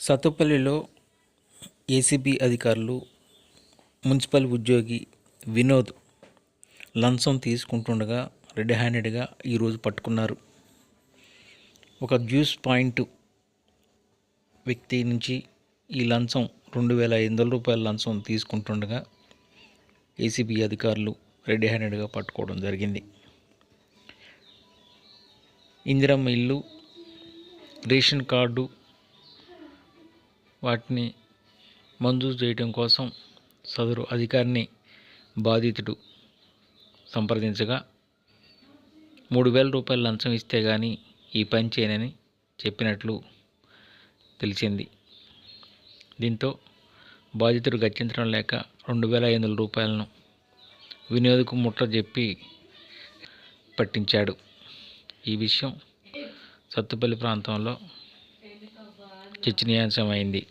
సత్తుపల్లిలో ACB అధికారులు municipal ఉద్యోగి వినోద్ లంచం తీసుకుంటుండగా రెడ్ హ్యాండెడ్గా ఈరోజు పట్టుకున్నారు. ఒక జ్యూస్ పాయింట్ వ్యక్తి నుంచి ఈ లంచం రెండు వేల ఐదు వందల రూపాయల లంచం తీసుకుంటుండగా ఏసీబీ అధికారులు రెడ్ హ్యాండెడ్గా పట్టుకోవడం జరిగింది. ఇందిరమ్మ ఇల్లు రేషన్ కార్డు వాటిని మంజూరు చేయడం కోసం సదరు అధికారిని బాధితుడు సంప్రదించగా మూడు వేల రూపాయలు లంచం ఇస్తే కానీ ఈ పని చేయనని చెప్పినట్లు తెలిసింది. దీంతో బాధితుడు గచ్చించడం లేక రెండు వేల ఐదు వందల రూపాయలను వినియోగకు ముట్ట చెప్పి పట్టించాడు. ఈ విషయం సత్తుపల్లి ప్రాంతంలో చర్చనీయాంశమైంది